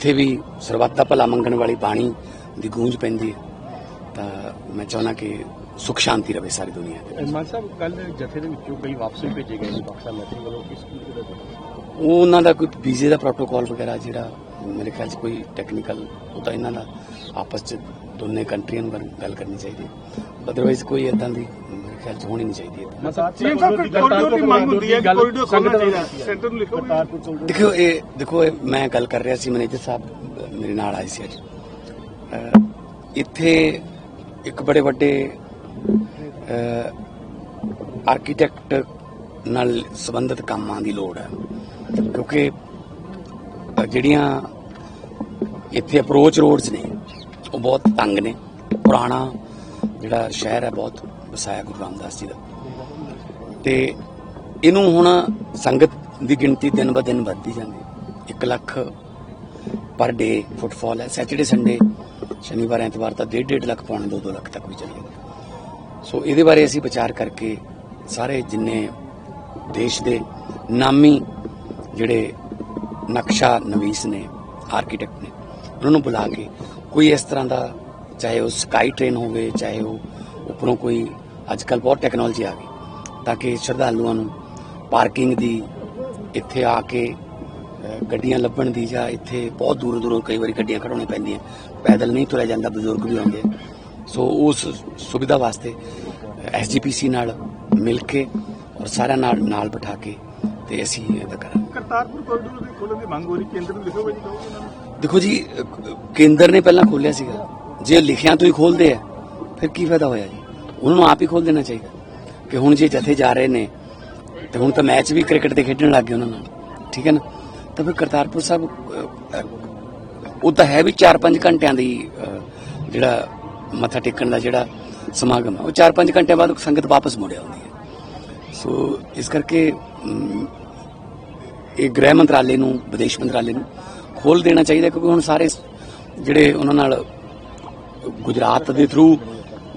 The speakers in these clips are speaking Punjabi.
ਜਿੱਥੇ ਵੀ ਸਰਬੱਤ ਦਾ ਭਲਾ ਮੰਗਣ ਵਾਲੀ ਬਾਣੀ ਦੀ ਗੂੰਜ ਪੈਂਦੀ ਹੈ ਤਾਂ ਮੈਂ ਚਾਹੁੰਦਾ ਕਿ ਸੁਖ ਸ਼ਾਂਤੀ ਰਵੇ ਸਾਰੀ ਦੁਨੀਆ ਦੇ ਮਾਨ ਸਾਹਿਬ ਕੱਲ ਜਥੇ ਦੇ ਵਿੱਚੋਂ ਕਈ ਵਾਪਸ ਵੀ ਭੇਜੇ ਗਏ ਨੇ ਪਾਕਿਸਤਾਨ ਮੈਟਰ ਵੱਲੋਂ ਕਿਸ ਉਹ ਉਹਨਾਂ ਦਾ ਕੋਈ ਵੀਜ਼ੇ ਦਾ ਪ੍ਰੋਟੋਕਾਲ ਵਗੈਰਾ ਜਿਹੜਾ ਮੇਰੇ ਖਿਆਲ 'ਚ ਕੋਈ ਟੈਕਨੀਕਲ ਉਹ ਤਾਂ ਇਹਨਾਂ ਦਾ ਆਪਸ 'ਚ ਦੋਨੇ ਕੰਟਰੀਆਂ ਨੂੰ ਗੱਲ- ਕਰਨੀ ਚਾਹੀਦੀ ਹੈ ਅਦਰਵਾਈਜ਼ ਕੋਈ ਇਦਾਂ ਦੀ ਮੇਰੇ ਖਿਆਲ 'ਚ ਹੋਣੀ ਨਹੀਂ ਚਾਹੀਦੀ ਹੈ ਮੈਂ ਸਾਹਿਬ ਕੋਰੀਡੋਰ ਦੀ ਮੰਗ ਹੁੰਦੀ ਹੈ ਕੋਰੀਡੋਰ ਖੋਲਣਾ ਚਾਹੀਦਾ ਸੈਂਟਰ ਨੂੰ ਲਿਖੋ ਦੇਖੋ ਇਹ ਦੇਖੋ ਇਹ ਮੈਂ ਗੱਲ ਕਰ ਰਿਹਾ ਸੀ ਮੈਨੇਜਰ ਸਾਹਿਬ ਮੇਰੇ ਨਾਲ ਆਏ ਸੀ ਅੱਜ ਇੱਥੇ ਇੱਕ ਬੜੇ ਵੱਡੇ ਆਰਕੀਟੈਕਟ ਨਾਲ ਸੰਬੰਧਿਤ ਕੰਮਾਂ ਦੀ ਲੋੜ ਹੈ ਕਿਉਂਕਿ ਜਿਹੜੀਆਂ ਇੱਥੇ ਅਪਰੋਚ ਰੋਡਸ ਨੇ, ਉਹ ਬਹੁਤ ਤੰਗ ਨੇ। ਪੁਰਾਣਾ ਜਿਹੜਾ ਸ਼ਹਿਰ ਹੈ, ਬਹੁਤ ਵਸਾਇਆ ਗੁਰੂ ਰਾਮਦਾਸ ਜੀ ਦਾ। ਤੇ ਇਹਨੂੰ ਹੁਣ ਸੰਗਤ ਦੀ ਗਿਣਤੀ ਦਿਨ ਬ ਦਿਨ ਵੱਧਦੀ ਜਾਂਦੀ 1 ਲੱਖ ਪਰ ਡੇ ਫੁੱਟਫਾਲ ਹੈ। ਸੈਟਰਡੇ ਸੰਡੇ ਸ਼ਨੀਵਾਰ, ਐਤਵਾਰ ਤਾਂ 1.5 ਲੱਖ ਪੌਣੇ 2-2 ਲੱਖ ਤੱਕ ਵੀ ਚਲੇ ਜਾਂਦਾ ਸੋ ਇਹਦੇ ਬਾਰੇ ਅਸੀਂ ਵਿਚਾਰ ਕਰਕੇ ਸਾਰੇ ਜਿੰਨੇ ਦੇਸ਼ ਦੇ ਨਾਮੀ ਜਿਹੜੇ ਨਕਸ਼ਾ ਨਵੀਸ ਨੇ ਆਰਕੀਟੈਕਟ ਨੇ। ਉਹਨਾਂ ਨੂੰ ਬੁਲਾ ਕੇ ਕੋਈ ਇਸ ਤਰ੍ਹਾਂ ਦਾ, ਚਾਹੇ ਉਹ ਸਕਾਈ ਟ੍ਰੇਨ ਹੋਵੇ, ਚਾਹੇ ਉਹ ਉੱਪਰੋਂ ਕੋਈ ਅੱਜ ਕੱਲ ਬਹੁਤ ਟੈਕਨੋਲੋਜੀ ਆ ਗਈ, ਤਾਂ ਕਿ ਸ਼ਰਧਾਲੂਆਂ ਨੂੰ ਪਾਰਕਿੰਗ ਦੀ ਇੱਥੇ ਆ ਕੇ ਗੱਡੀਆਂ ਲੱਭਣ ਦੀ ਜਾਂ ਇੱਥੇ ਬਹੁਤ ਦੂਰੋਂ ਦੂਰੋਂ ਕਈ ਵਾਰੀ ਗੱਡੀਆਂ ਖੜਾਉਣੀਆਂ ਪੈਂਦੀਆਂ, ਪੈਦਲ ਨਹੀਂ ਤੁਰਿਆ ਜਾਂਦਾ, ਬਜ਼ੁਰਗ ਵੀ ਆਉਂਦੇ ਸੋ ਉਸ ਸੁਵਿਧਾ ਵਾਸਤੇ ਐਸਜੀਪੀਸੀ ਨਾਲ ਮਿਲ ਕੇ ਔਰ ਸਾਰਿਆਂ ਨਾਲ ਨਾਲ ਬਿਠਾ ਕੇ ਤੇ ਅਸੀਂ ਇਹਦਾ ਕਰਾਂਗੇ। ਕਰਤਾਰਪੁਰ ਕੋਰੀਡੋਰ ਦੀ ਖੋਲਣ ਦੀ ਮੰਗ ਹੋ ਰਹੀ ਕੇਂਦਰ ਨੂੰ ਲਿਖੋ ਵੀ ਜੀ ਕਹੋਗੇ ਉਹਨਾਂ ਨੂੰ। ਦੇਖੋ ਜੀ ਕੇਂਦਰ ਨੇ ਪਹਿਲਾਂ ਖੋਲਿਆ ਸੀਗਾ। ਜੇ ਲਿਖਿਆਂ ਤੋਂ ਹੀ ਖੋਲਦੇ ਆ ਫਿਰ ਕੀ ਫਾਇਦਾ ਹੋਇਆ ਜੀ? ਉਹਨਾਂ ਨੂੰ ਆਪ ਹੀ ਖੋਲ ਦੇਣਾ ਚਾਹੀਦਾ। ਕਿ ਹੁਣ ਜੇ ਜਥੇ ਜਾ ਰਹੇ ਨੇ ਤੇ ਹੁਣ ਤਾਂ ਮੈਚ ਵੀ ਕ੍ਰਿਕਟ ਦੇ ਖੇਡਣ ਲੱਗ ਗਏ ਉਹਨਾਂ ਨਾਲ। ਠੀਕ ਹੈ ਨਾ? ਤਾਂ ਫਿਰ ਕਰਤਾਰਪੁਰ ਸਾਹਿਬ ਉਹ ਤਾਂ ਹੈ ਵੀ 4-5 ਘੰਟਿਆਂ ਦੀ ਜਿਹੜਾ ਮੱਥਾ ਟੇਕਣ ਦਾ ਜਿਹੜਾ ਸਮਾਗਮ ਹੈ ਉਹ 4-5 ਘੰਟਿਆਂ ਬਾਅਦ ਸੰਗਤ ਵਾਪਸ ਮੁੜ ਆਉਂਦੀ ਹੈ। ਸੋ ਇਸ ਕਰਕੇ ਇਹ ਗ੍ਰਹਿ ਮੰਤਰਾਲੇ ਨੂੰ, ਵਿਦੇਸ਼ ਮੰਤਰਾਲੇ ਨੂੰ ਖੋਲ ਦੇਣਾ ਚਾਹੀਦਾ ਕਿਉਂਕਿ ਹੁਣ ਸਾਰੇ ਜਿਹੜੇ ਉਹਨਾਂ ਨਾਲ ਗੁਜਰਾਤ ਦੇ ਥਰੂ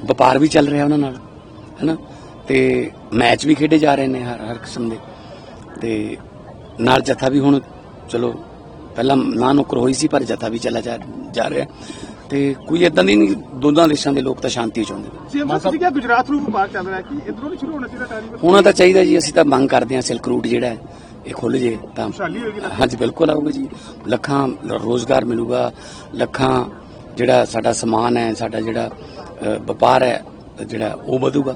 ਵਪਾਰ ਵੀ ਚੱਲ ਰਿਹਾ ਉਹਨਾਂ ਨਾਲ, ਹੈਨਾ? ਤੇ ਮੈਚ ਵੀ ਖੇਡੇ ਜਾ ਰਹੇ ਨੇ ਹਰ ਹਰ ਕਿਸਮ ਦੇ। ਤੇ ਨਾਲ ਜਥਾ ਵੀ ਹੁਣ, ਚਲੋ, ਪਹਿਲਾਂ ਨਾ ਨੁਕਰ ਹੋਈ ਸੀ, ਪਰ ਜਥਾ ਵੀ ਚੱਲਾ ਜਾ ਜਾ ਰਿਹਾ। ਤੇ ਕੋਈ ਇਦਾਂ ਦੀ ਨਹੀਂ ਦੋਨਾਂ ਦੇਸ਼ਾਂ ਦੇ ਲੋਕ ਤਾਂ ਸ਼ਾਂਤੀ ਚਾਹੁੰਦੇ ਨੇ। ਸੀਐਮ ਸਾਹਿਬ ਤੁਸੀਂ ਕਿਹਾ ਗੁਜਰਾਤ ਨੂੰ ਵਪਾਰ ਚੱਲ ਰਿਹਾ ਕਿ ਇਧਰੋਂ ਨਹੀਂ ਸ਼ੁਰੂ ਹੋਣਾ ਚਾਹੀਦਾ ਟਾਰੀ ਹੋਣਾ ਤਾਂ ਚਾਹੀਦਾ ਜੀ ਅਸੀਂ ਤਾਂ ਮੰਗ ਕਰਦੇ ਹਾਂ ਸਿਲਕ ਰੂਟ ਜਿਹੜਾ ਹੈ ਇਹ ਖੁੱਲ ਜੇ ਤਾਂ। ਹਾਂਜੀ ਬਿਲਕੁਲ ਆਊਗਾ ਜੀ। ਲੱਖਾਂ ਰੋਜ਼ਗਾਰ ਮਿਲੂਗਾ ਲੱਖਾਂ ਜਿਹੜਾ ਸਾਡਾ ਸਮਾਨ ਹੈ ਸਾਡਾ ਜਿਹੜਾ ਵਪਾਰ ਹੈ ਜਿਹੜਾ ਉਹ ਵਧੂਗਾ।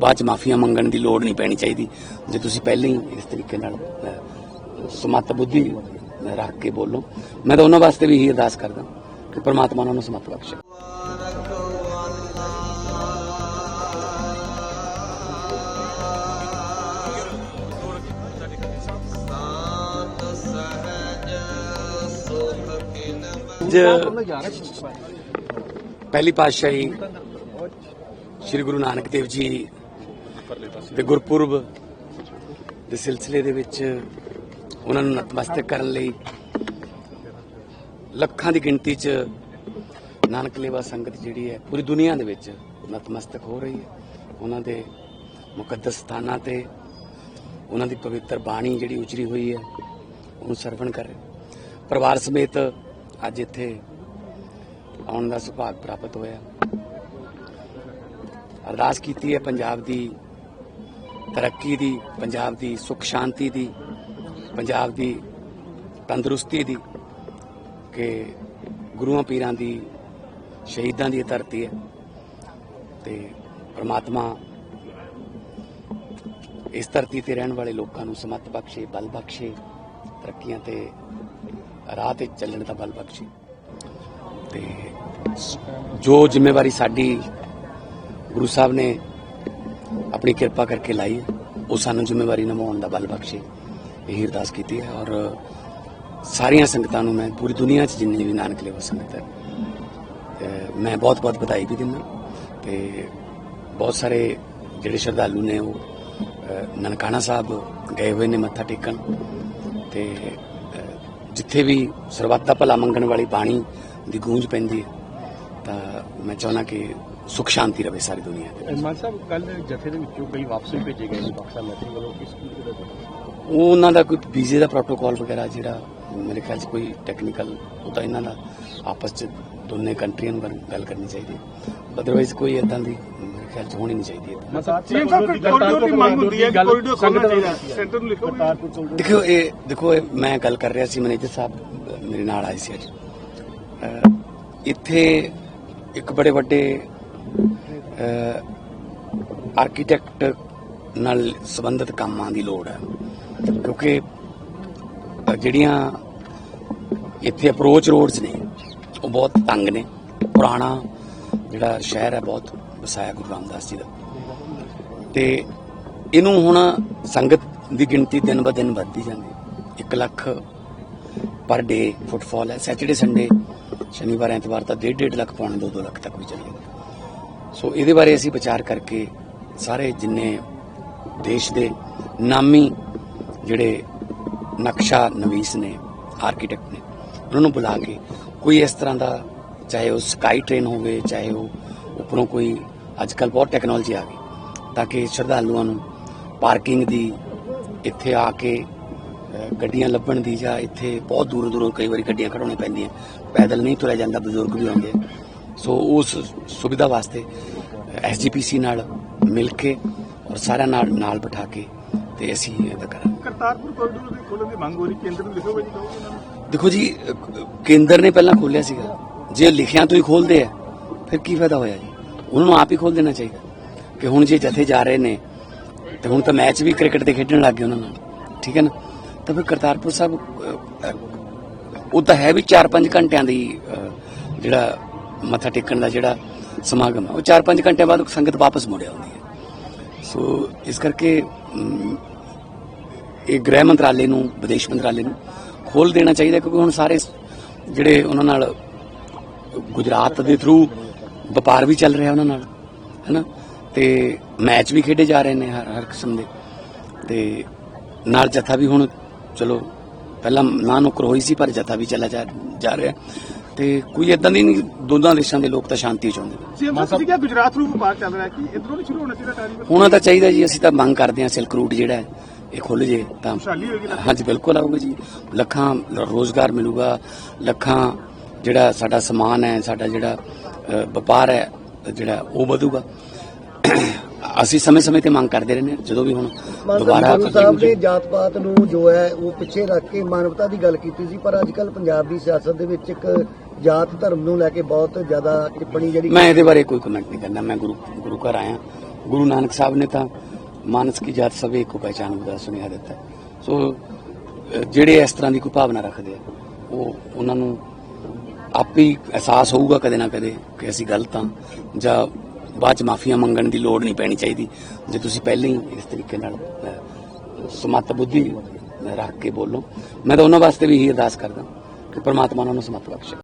ਬਾਅਦ ਚ ਮਾਫੀਆਂ ਮੰਗਣ ਦੀ ਲੋੜ ਨਹੀਂ ਪੈਣੀ ਚਾਹੀਦੀ। ਜੇ ਤੁਸੀਂ ਪਹਿਲਾਂ ਹੀ ਇਸ ਤਰੀਕੇ ਨਾਲ ਸਮਤ ਬੁੱਧੀ ਰੱਖ ਕੇ ਬੋਲੋ। ਮੈਂ ਤਾਂ ਉਹਨਾਂ ਵਾਸਤੇ ਵੀ ਇਹੀ ਅਰਦਾਸ ਕਰਦਾ ਕਿ ਪਰਮਾਤਮਾ ਉਹਨਾਂ ਨੂੰ ਸਮਤ ਬਖਸ਼ੇ। ਪਹਿਲੀ ਪਾਤਸ਼ਾਹੀ ਸ੍ਰੀ ਗੁਰੂ ਨਾਨਕ ਦੇਵ ਜੀ ਦੇ ਗੁਰਪੁਰਬ ਦੇ ਸਿਲਸਿਲੇ ਦੇ ਵਿੱਚ ਉਹਨਾਂ ਨੂੰ ਨਤਮਸਤਕ ਕਰਨ ਲਈ ਲੱਖਾਂ ਦੀ ਗਿਣਤੀ 'ਚ ਨਾਨਕ ਲੇਵਾ ਸੰਗਤ ਜਿਹੜੀ ਹੈ, ਪੂਰੀ ਦੁਨੀਆ ਦੇ ਵਿੱਚ ਨਤਮਸਤਕ ਹੋ ਰਹੀ ਹੈ। ਉਹਨਾਂ ਦੇ ਮੁਕੱਦਸ ਸਥਾਨਾਂ ਤੇ ਉਹਨਾਂ ਦੀ ਪਵਿੱਤਰ ਬਾਣੀ ਜਿਹੜੀ ਉਚਰੀ ਹੋਈ ਹੈ, ਉਹਨੂੰ ਸਰਵਣ ਕਰ ਰਹੇ ਪਰਿਵਾਰ ਸਮੇਤ ਅੱਜ ਇੱਥੇ ਆਉਣ ਦਾ ਸੁਭਾਗ ਪ੍ਰਾਪਤ ਹੋਇਆ। ਅਰਦਾਸ ਕੀਤੀ ਹੈ ਪੰਜਾਬ ਦੀ ਤਰੱਕੀ ਦੀ, ਪੰਜਾਬ ਦੀ ਸੁਖ ਸ਼ਾਂਤੀ ਦੀ, ਪੰਜਾਬ ਦੀ ਤੰਦਰੁਸਤੀ ਦੀ ਕਿ ਗੁਰੂਆਂ ਪੀਰਾਂ ਦੀ, ਸ਼ਹੀਦਾਂ ਦੀ ਧਰਤੀ ਹੈ। ਤੇ ਪ੍ਰਮਾਤਮਾ ਇਸ ਧਰਤੀ ਤੇ ਰਹਿਣ ਵਾਲੇ ਲੋਕਾਂ ਨੂੰ ਸਮਤ ਬਖਸ਼ੇ, ਬਲ ਬਖਸ਼ੇ, ਤਰੱਕੀਆਂ ਤੇ ਰਾਹ ਤੇ ਚੱਲਣ ਦਾ ਬਲ ਬਖਸ਼ੇ। ਤੇ ਜੋ ਜ਼ਿੰਮੇਵਾਰੀ ਸਾਡੀ ਗੁਰੂ ਸਾਹਿਬ ਨੇ ਆਪਣੀ ਕਿਰਪਾ ਕਰਕੇ ਲਾਈ ਉਹ ਸਾਨੂੰ ਜ਼ਿੰਮੇਵਾਰੀ ਨਿਭਾਉਣ ਦਾ ਬਲ ਬਖਸ਼ੇ। ਇਹ ਅਰਦਾਸ ਕੀਤੀ ਹੈ ਔਰ ਸਾਰੀਆਂ ਸੰਗਤਾਂ ਨੂੰ ਮੈਂ ਪੂਰੀ ਦੁਨੀਆ 'ਚ ਜਿੰਨੀ ਵੀ ਨਾਨਕ ਲੇਵਾ ਸੰਗਤ ਹੈ ਮੈਂ ਬਹੁਤ ਬਹੁਤ ਵਧਾਈ ਵੀ ਦਿੰਦਾ। ਤੇ ਬਹੁਤ ਸਾਰੇ ਜਿਹੜੇ ਸ਼ਰਧਾਲੂ ਨੇ ਉਹ ਨਨਕਾਣਾ ਸਾਹਿਬ ਗਏ ਹੋਏ ਨੇ ਮੱਥਾ ਟੇਕਣ। ਤੇ ਜਿੱਥੇ ਵੀ ਸਰਬੱਤ ਦਾ ਭਲਾ ਮੰਗਣ ਵਾਲੀ ਬਾਣੀ ਦੀ ਗੂੰਜ ਪੈਂਦੀ ਹੈ, ਤਾਂ ਮੈਂ ਚਾਹੁੰਦਾ ਕਿ ਸੁਖ ਸ਼ਾਂਤੀ ਰਵੇ ਸਾਰੀ ਦੁਨੀਆ ਵਿੱਚ ਮਾਨ ਸਾਹਿਬ ਕੱਲ ਜਥੇ ਦੇ ਵਿੱਚੋਂ ਕਈ ਵਾਪਸ ਭੇਜੇ ਗਏ ਨੇ ਪਾਕਿਸਤਾਨ ਮੈਥਿੰਗ ਵੱਲੋਂ ਕਿਸ ਉਹਨਾਂ ਦਾ ਕੋਈ ਵੀਜ਼ੇ ਦਾ ਪ੍ਰੋਟੋਕਾਲ ਵਗੈਰਾ ਜਿਹੜਾ ਮੇਰੇ ਖਿਆਲ 'ਚ ਕੋਈ ਟੈਕਨੀਕਲ ਉਹ ਤਾਂ ਇਹਨਾਂ ਦਾ ਆਪਸ 'ਚ ਦੋਨੇ ਕੰਟਰੀਆਂ ਨੂੰ ਗੱਲ- ਕਰਨੀ ਚਾਹੀਦੀ ਹੈ। ਅਦਰਵਾਈਜ਼ ਕੋਈ ਇਦਾਂ ਦੀ ਮੇਰੇ ਖਿਆਲ 'ਚ ਹੋਣੀ ਨਹੀਂ ਚਾਹੀਦੀ ਹੈ ਮਾਨ ਸਾਹਿਬ ਸੀਐਮ ਸਾਹਿਬ ਕੋਈ ਕੋਰੀਡੋਰ ਦੀ ਮੰਗ ਹੁੰਦੀ ਹੈ ਕਿ ਕੋਰੀਡੋਰ ਖੋਲਣਾ ਚਾਹੀਦਾ ਸੈਂਟਰ ਨੂੰ ਲਿਖੋ ਕਰਤਾਰਪੁਰ ਕੋਰੀਡੋਰ ਦੇਖੋ ਇਹ ਦੇਖੋ ਇਹ ਮੈਂ ਗੱਲ ਕਰ ਰਿਹਾ ਸੀ ਮੈਨੇਜਰ ਸਾਹਿਬ ਮੇਰੇ ਨਾਲ ਆਏ ਸੀ ਅੱਜ। ਇੱਥੇ ਇੱਕ ਬੜੇ ਵੱਡੇ ਆਰਕੀਟੈਕਟ ਨਾਲ ਸੰਬੰਧਿਤ ਕੰਮਾਂ ਦੀ ਲੋੜ ਹੈ। ਕਿਉਂਕਿ ਜਿਹੜੀਆਂ ਇੱਥੇ ਅਪਰੋਚ ਰੋਡਸ ਨੇ, ਉਹ ਬਹੁਤ ਤੰਗ ਨੇ। ਪੁਰਾਣਾ ਜਿਹੜਾ ਸ਼ਹਿਰ ਹੈ, ਬਹੁਤ ਵਸਾਇਆ ਗੁਰੂ ਰਾਮਦਾਸ ਜੀ ਦਾ। ਤੇ ਇਹਨੂੰ ਹੁਣ ਸੰਗਤ ਦੀ ਗਿਣਤੀ ਦਿਨ ਬ ਦਿਨ ਵੱਧਦੀ ਜਾਂਦੀ 1 ਲੱਖ ਪਰ ਡੇ ਫੁੱਟਫਾਲ ਹੈ। ਸੈਟਰਡੇ ਸੰਡੇ ਸ਼ਨੀਵਾਰ, ਐਤਵਾਰ ਤਾਂ 1.5 ਲੱਖ ਪੌਣੇ 2-2 ਲੱਖ ਤੱਕ ਵੀ ਚਲੇ ਜਾਂਦਾ ਸੋ ਇਹਦੇ ਬਾਰੇ ਅਸੀਂ ਵਿਚਾਰ ਕਰਕੇ ਸਾਰੇ ਜਿੰਨੇ ਦੇਸ਼ ਦੇ ਨਾਮੀ ਜਿਹੜੇ ਨਕਸ਼ਾ ਨਵੀਸ ਨੇ ਆਰਕੀਟੈਕਟ ਨੇ, ਉਹਨਾਂ ਨੂੰ ਬੁਲਾ ਕੇ ਕੋਈ ਇਸ ਤਰ੍ਹਾਂ ਦਾ ਚਾਹੇ ਉਹ ਸਕਾਈ ਟ੍ਰੇਨ ਹੋਵੇ, ਚਾਹੇ ਉਹ ਉੱਪਰੋਂ ਕੋਈ ਅੱਜ ਕੱਲ ਬਹੁਤ ਟੈਕਨੋਲੋਜੀ ਆ ਗਈ, ਤਾਂ ਕਿ ਸ਼ਰਧਾਲੂਆਂ ਨੂੰ ਪਾਰਕਿੰਗ ਦੀ ਇੱਥੇ ਆ ਕੇ ਗੱਡੀਆਂ ਲੱਭਣ ਦੀ ਜਾਂ ਇੱਥੇ ਬਹੁਤ ਦੂਰੋਂ ਦੂਰੋਂ ਕਈ ਵਾਰੀ ਗੱਡੀਆਂ ਖੜਾਉਣੀਆਂ ਪੈਂਦੀਆਂ, ਪੈਦਲ ਨਹੀਂ ਤੁਰਿਆ ਜਾਂਦਾ, ਬਜ਼ੁਰਗ ਵੀ ਆਉਂਦੇ ਸੋ ਉਸ ਸੁਵਿਧਾ ਵਾਸਤੇ ਐਸਜੀਪੀਸੀ ਨਾਲ ਮਿਲ ਕੇ ਔਰ ਸਾਰਿਆਂ ਨਾਲ ਨਾਲ ਬਿਠਾ ਕੇ ਤੇ ਅਸੀਂ ਇਹਦਾ ਕਰਾਂਗੇ। ਕਰਤਾਰਪੁਰ ਕੋਰੀਡੋਰ ਦੀ ਖੋਲਣ ਦੀ ਮੰਗ ਹੋ ਰਹੀ ਕੇਂਦਰ ਨੂੰ ਲਿਖੋਗੇ ਜੀ ਕਹੋਗੇ ਇਹਨਾਂ ਨੂੰ? ਦੇਖੋ ਜੀ ਕੇਂਦਰ ਨੇ ਪਹਿਲਾਂ ਖੋਲਿਆ ਸੀਗਾ। ਜੇ ਲਿਖਿਆਂ ਤੋਂ ਹੀ ਖੋਲਦੇ ਆ ਫਿਰ ਕੀ ਫਾਇਦਾ ਹੋਇਆ ਜੀ? ਉਹਨਾਂ ਨੂੰ ਆਪ ਹੀ ਖੋਲ ਦੇਣਾ ਚਾਹੀਦਾ। ਕਿ ਹੁਣ ਜੇ ਜਥੇ ਜਾ ਰਹੇ ਨੇ ਤੇ ਹੁਣ ਤਾਂ ਮੈਚ ਵੀ ਕ੍ਰਿਕਟ ਦੇ ਖੇਡਣ ਲੱਗ ਗਏ ਉਹਨਾਂ ਨਾਲ। ਠੀਕ ਹੈ ਨਾ? ਤਾਂ ਫਿਰ ਕਰਤਾਰਪੁਰ ਸਾਹਿਬ ਉਹ ਤਾਂ ਹੈ ਵੀ 4-5 ਘੰਟਿਆਂ ਦੀ ਜਿਹੜਾ ਮੱਥਾ ਟੇਕਣ ਦਾ ਜਿਹੜਾ ਸਮਾਗਮ ਹੈ, ਉਹ 4-5 ਘੰਟਿਆਂ ਬਾਅਦ ਸੰਗਤ ਵਾਪਸ ਮੁੜ ਆਉਂਦੀ ਹੈ। ਸੋ ਇਸ ਕਰਕੇ ਇਹ ਗ੍ਰਹਿ ਮੰਤਰਾਲੇ ਨੂੰ, ਵਿਦੇਸ਼ ਮੰਤਰਾਲੇ ਨੂੰ ਖੋਲ ਦੇਣਾ ਚਾਹੀਦਾ ਕਿਉਂਕਿ ਹੁਣ ਸਾਰੇ ਜਿਹੜੇ ਉਹਨਾਂ ਨਾਲ ਗੁਜਰਾਤ ਦੇ ਥਰੂ ਵਪਾਰ ਵੀ ਚੱਲ ਰਿਹਾ ਉਹਨਾਂ ਨਾਲ, ਹੈਨਾ? ਤੇ ਮੈਚ ਵੀ ਖੇਡੇ ਜਾ ਰਹੇ ਨੇ ਹਰ ਹਰ ਕਿਸਮ ਦੇ। ਤੇ ਨਾਲ ਜਥਾ ਵੀ ਹੁਣ, ਚਲੋ, ਪਹਿਲਾਂ ਨਾ ਨੁਕਰ ਹੋਈ ਸੀ, ਪਰ ਜਥਾ ਵੀ ਚੱਲਾ ਜਾ ਜਾ ਰਿਹਾ। ਤੇ ਕੋਈ ਇਦਾਂ ਦੀ ਨਹੀਂ ਦੋਨਾਂ ਦੇਸ਼ਾਂ ਦੇ ਲੋਕ ਤਾਂ ਸ਼ਾਂਤੀ ਚਾਹੁੰਦੇ ਨੇ। ਸੀਐਮ ਸਾਹਿਬ ਤੁਸੀਂ ਕਿਹਾ ਗੁਜਰਾਤ ਨੂੰ ਵਪਾਰ ਚੱਲ ਰਿਹਾ ਕਿ ਇਧਰੋਂ ਨਹੀਂ ਸ਼ੁਰੂ ਹੋਣਾ ਚਾਹੀਦਾ ਟਾਰੀ ਹੋਣਾ ਤਾਂ ਚਾਹੀਦਾ ਜੀ ਅਸੀਂ ਤਾਂ ਮੰਗ ਕਰਦੇ ਹਾਂ ਸਿਲਕ ਰੂਟ ਜਿਹੜਾ ਹੈ ਇਹ ਖੁੱਲ ਜੇ ਤਾਂ। ਹਾਂਜੀ ਬਿਲਕੁਲ ਆਊਗਾ ਜੀ। ਲੱਖਾਂ ਰੋਜ਼ਗਾਰ ਮਿਲੂਗਾ ਲੱਖਾਂ ਜਿਹੜਾ ਸਾਡਾ ਸਮਾਨ ਹੈ ਸਾਡਾ ਜਿਹੜਾ ਵਪਾਰ ਹੈ ਜਿਹੜਾ ਉਹ ਵਧੂਗਾ। ਅਸੀਂ ਸਮੇਂ-ਸਮੇਂ ਤੇ ਮੰਗ ਕਰਦੇ ਰਹਿੰਦੇ ਹਾਂ ਜਦੋਂ ਵੀ ਹੁਣ ਦੁਬਾਰਾ ਸਾਹਿਬ ਨੇ ਜਾਤ ਪਾਤ ਨੂੰ ਜੋ ਹੈ ਉਹ ਪਿੱਛੇ ਰੱਖ ਕੇ ਮਾਨਵਤਾ ਦੀ ਗੱਲ ਕੀਤੀ ਸੀ ਪਰ ਅੱਜ ਕੱਲ ਪੰਜਾਬ ਦੀ ਸਿਆਸਤ ਦੇ ਵਿੱਚ ਇੱਕ ਜਾਤ ਧਰਮ ਨੂੰ ਲੈ ਕੇ ਬਹੁਤ ਜ਼ਿਆਦਾ ਟਿੱਪਣੀ ਜਿਹੜੀ ਮੈਂ ਇਹਦੇ ਬਾਰੇ ਕੋਈ ਕਮੈਂਟ ਨਹੀਂ ਕਰਨਾ। ਮੈਂ ਗੁਰੂ ਗੁਰੂ ਘਰ ਆਇਆ। ਗੁਰੂ ਨਾਨਕ ਸਾਹਿਬ ਨੇ ਤਾਂ ਮਾਨਸ ਕੀ ਜਾਤ ਸਭੇ ਕੋ ਪਹਿਚਾਨ ਦਾ ਸੁਨੇਹਾ ਦਿੱਤਾ। ਸੋ ਜਿਹੜੇ ਇਸ ਤਰ੍ਹਾਂ ਦੀ ਕੋਈ ਭਾਵਨਾ ਰੱਖਦੇ ਆ ਉਹ ਉਹਨਾਂ ਨੂੰ ਆਪੇ ਹੀ ਅਹਿਸਾਸ ਹੋਊਗਾ ਕਦੇ ਨਾ ਕਦੇ ਕਿ ਅਸੀਂ ਗਲਤ ਹਾਂ ਜਾਂ ਬਾਅਦ ਚ ਮਾਫੀਆਂ ਮੰਗਣ ਦੀ ਲੋੜ ਨਹੀਂ ਪੈਣੀ ਚਾਹੀਦੀ। ਜੇ ਤੁਸੀਂ ਪਹਿਲਾਂ ਹੀ ਇਸ ਤਰੀਕੇ ਨਾਲ ਅ, ਸਮੱਤ ਬੁੱਧੀ ਰੱਖ ਕੇ ਬੋਲੋ। ਮੈਂ ਤਾਂ ਉਹਨਾਂ ਵਾਸਤੇ ਵੀ ਇਹੀ ਅਰਦਾਸ ਕਰਦਾ ਕਿ ਪਰਮਾਤਮਾ ਉਹਨਾਂ ਨੂੰ ਸਮੱਤ ਬਖਸ਼ੇ।